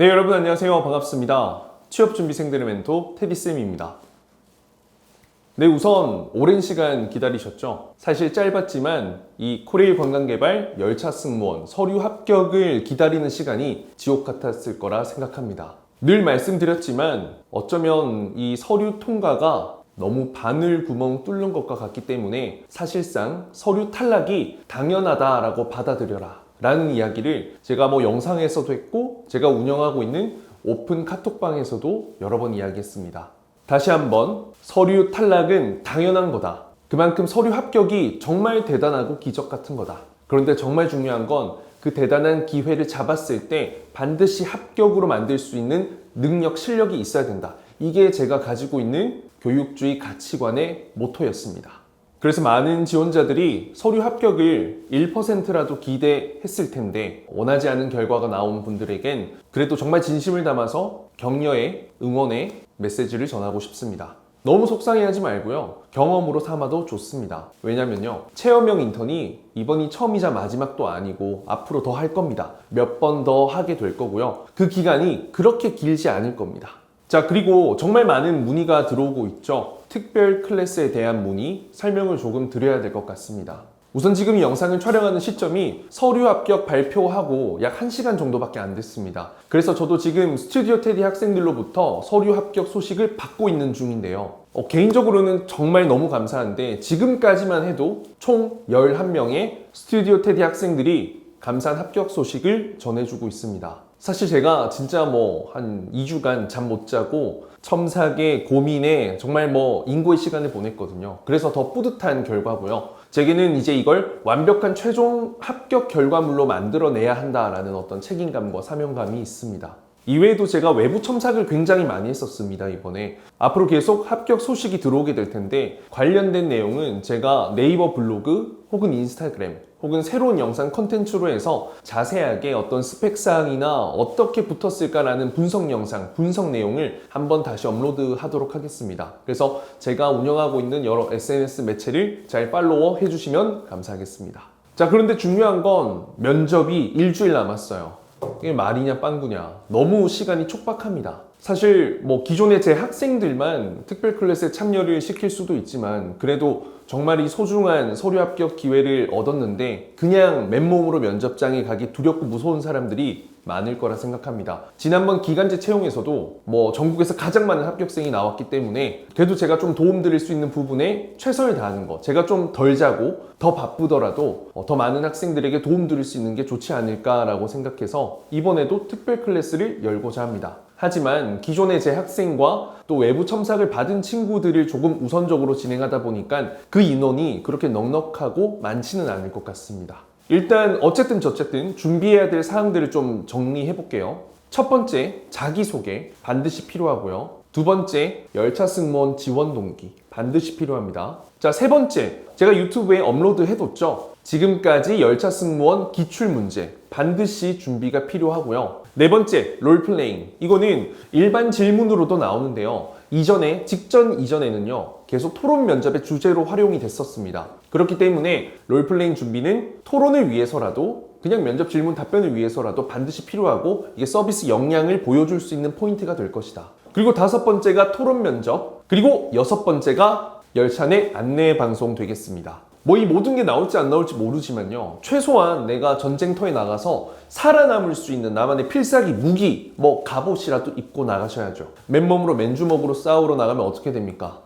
네, 여러분 안녕하세요. 반갑습니다. 취업준비생들의 멘토 테디쌤입니다. 네, 우선 오랜 시간 기다리셨죠? 사실 짧았지만 이 코레일 관광개발 열차 승무원 서류 합격을 기다리는 시간이 지옥 같았을 거라 생각합니다. 늘 말씀드렸지만 어쩌면 이 서류 통과가 너무 바늘 구멍 뚫는 것과 같기 때문에 사실상 서류 탈락이 당연하다라고 받아들여라 라는 이야기를 제가 뭐 영상에서도 했고 제가 운영하고 있는 오픈 카톡방에서도 여러 번 이야기했습니다. 다시 한번 서류 탈락은 당연한 거다. 그만큼 서류 합격이 정말 대단하고 기적 같은 거다. 그런데 정말 중요한 건 그 대단한 기회를 잡았을 때 반드시 합격으로 만들 수 있는 능력, 실력이 있어야 된다. 이게 제가 가지고 있는 교육주의 가치관의 모토였습니다. 그래서 많은 지원자들이 서류 합격을 1%라도 기대했을 텐데 원하지 않은 결과가 나온 분들에겐 그래도 정말 진심을 담아서 격려의 응원의 메시지를 전하고 싶습니다. 너무 속상해하지 말고요. 경험으로 삼아도 좋습니다. 왜냐면요. 체험형 인턴이 이번이 처음이자 마지막도 아니고 앞으로 더 할 겁니다. 몇 번 더 하게 될 거고요. 그 기간이 그렇게 길지 않을 겁니다. 자, 그리고 정말 많은 문의가 들어오고 있죠. 특별 클래스에 대한 문의 설명을 조금 드려야 될 것 같습니다. 우선 지금 이 영상을 촬영하는 시점이 서류 합격 발표하고 약 1시간 정도밖에 안 됐습니다. 그래서 저도 지금 스튜디오 테디 학생들로부터 서류 합격 소식을 받고 있는 중인데요. 어, 개인적으로는 정말 너무 감사한데 지금까지만 해도 총 11명의 스튜디오 테디 학생들이 감사한 합격 소식을 전해주고 있습니다. 사실 제가 진짜 뭐 한 2주간 잠 못 자고 첨삭의 고민에 정말 뭐 인고의 시간을 보냈거든요. 그래서 더 뿌듯한 결과고요. 제게는 이제 이걸 완벽한 최종 합격 결과물로 만들어내야 한다라는 어떤 책임감과 사명감이 있습니다. 이외에도 제가 외부 첨삭을 굉장히 많이 했었습니다, 이번에. 앞으로 계속 합격 소식이 들어오게 될 텐데, 관련된 내용은 제가 네이버 블로그 혹은 인스타그램 혹은 새로운 영상 컨텐츠로 해서 자세하게 어떤 스펙 사항이나 어떻게 붙었을까라는 분석 영상, 분석 내용을 한번 다시 업로드 하도록 하겠습니다. 그래서 제가 운영하고 있는 여러 SNS 매체를 잘 팔로워 해주시면 감사하겠습니다. 자, 그런데 중요한 건 면접이 일주일 남았어요. 이게 말이냐 빵구냐 너무 시간이 촉박합니다. 사실 뭐 기존의 제 학생들만 특별 클래스에 참여를 시킬 수도 있지만 그래도 정말 이 소중한 서류 합격 기회를 얻었는데 그냥 맨몸으로 면접장에 가기 두렵고 무서운 사람들이 많을 거라 생각합니다. 지난번 기간제 채용에서도 뭐 전국에서 가장 많은 합격생이 나왔기 때문에 그래도 제가 좀 도움 드릴 수 있는 부분에 최선을 다하는 거 제가 좀 덜 자고 더 바쁘더라도 어, 더 많은 학생들에게 도움 드릴 수 있는 게 좋지 않을까라고 생각해서 이번에도 특별 클래스를 열고자 합니다. 하지만 기존의 제 학생과 또 외부 첨삭을 받은 친구들을 조금 우선적으로 진행하다 보니까 그 인원이 그렇게 넉넉하고 많지는 않을 것 같습니다. 일단 어쨌든 저쨌든 준비해야 될 사항들을 좀 정리해 볼게요. 첫 번째, 자기소개 반드시 필요하고요. 두 번째, 열차 승무원 지원 동기 반드시 필요합니다. 자, 세 번째, 제가 유튜브에 업로드 해뒀죠. 지금까지 열차 승무원 기출 문제 반드시 준비가 필요하고요. 네 번째, 롤플레잉. 이거는 일반 질문으로도 나오는데요. 이전에, 직전 이전에는요, 계속 토론 면접의 주제로 활용이 됐었습니다. 그렇기 때문에 롤플레잉 준비는 토론을 위해서라도 그냥 면접 질문 답변을 위해서라도 반드시 필요하고 이게 서비스 역량을 보여줄 수 있는 포인트가 될 것이다. 그리고 다섯 번째가 토론 면접. 그리고 여섯 번째가 열차 내 안내 방송 되겠습니다. 뭐 이 모든 게 나올지 안 나올지 모르지만요. 최소한 내가 전쟁터에 나가서 살아남을 수 있는 나만의 필살기 무기, 뭐 갑옷이라도 입고 나가셔야죠. 맨몸으로 맨주먹으로 싸우러 나가면 어떻게 됩니까?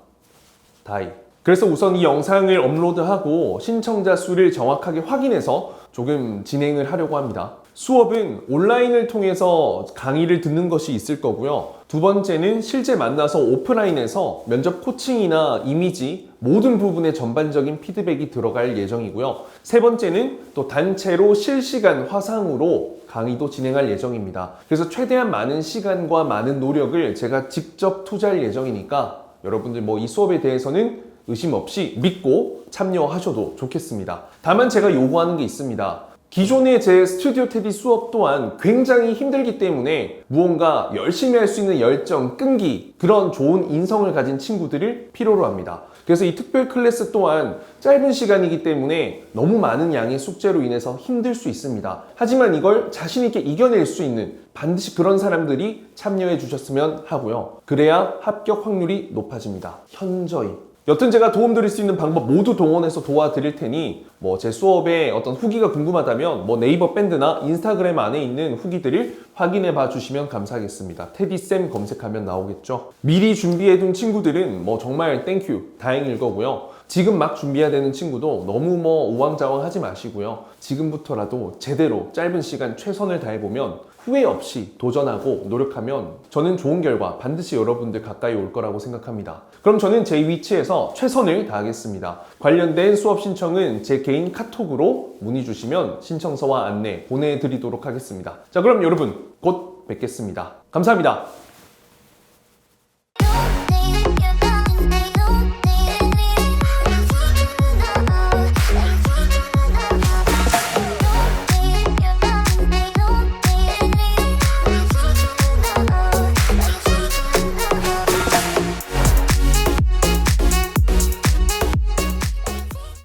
다이. 그래서 우선 이 영상을 업로드하고 신청자 수를 정확하게 확인해서 조금 진행을 하려고 합니다. 수업은 온라인을 통해서 강의를 듣는 것이 있을 거고요. 두 번째는 실제 만나서 오프라인에서 면접 코칭이나 이미지 모든 부분에 전반적인 피드백이 들어갈 예정이고요. 세 번째는 또 단체로 실시간 화상으로 강의도 진행할 예정입니다. 그래서 최대한 많은 시간과 많은 노력을 제가 직접 투자할 예정이니까 여러분들 뭐 이 수업에 대해서는 의심 없이 믿고 참여하셔도 좋겠습니다. 다만 제가 요구하는 게 있습니다. 기존의 제 스튜디오 테디 수업 또한 굉장히 힘들기 때문에 무언가 열심히 할 수 있는 열정, 끈기, 그런 좋은 인성을 가진 친구들을 필요로 합니다. 그래서 이 특별 클래스 또한 짧은 시간이기 때문에 너무 많은 양의 숙제로 인해서 힘들 수 있습니다. 하지만 이걸 자신 있게 이겨낼 수 있는 반드시 그런 사람들이 참여해 주셨으면 하고요. 그래야 합격 확률이 높아집니다. 현저히. 여튼 제가 도움드릴 수 있는 방법 모두 동원해서 도와드릴 테니 뭐 제 수업에 어떤 후기가 궁금하다면 뭐 네이버 밴드나 인스타그램 안에 있는 후기들을 확인해 봐 주시면 감사하겠습니다. 테디쌤 검색하면 나오겠죠. 미리 준비해 둔 친구들은 뭐 정말 땡큐 다행일 거고요. 지금 막 준비해야 되는 친구도 너무 뭐 우왕좌왕 하지 마시고요. 지금부터라도 제대로 짧은 시간 최선을 다해보면 후회 없이 도전하고 노력하면 저는 좋은 결과 반드시 여러분들 가까이 올 거라고 생각합니다. 그럼 저는 제 위치에서 최선을 다하겠습니다. 관련된 수업 신청은 제 개인 카톡으로 문의 주시면 신청서와 안내 보내드리도록 하겠습니다. 자, 그럼 여러분 곧 뵙겠습니다. 감사합니다.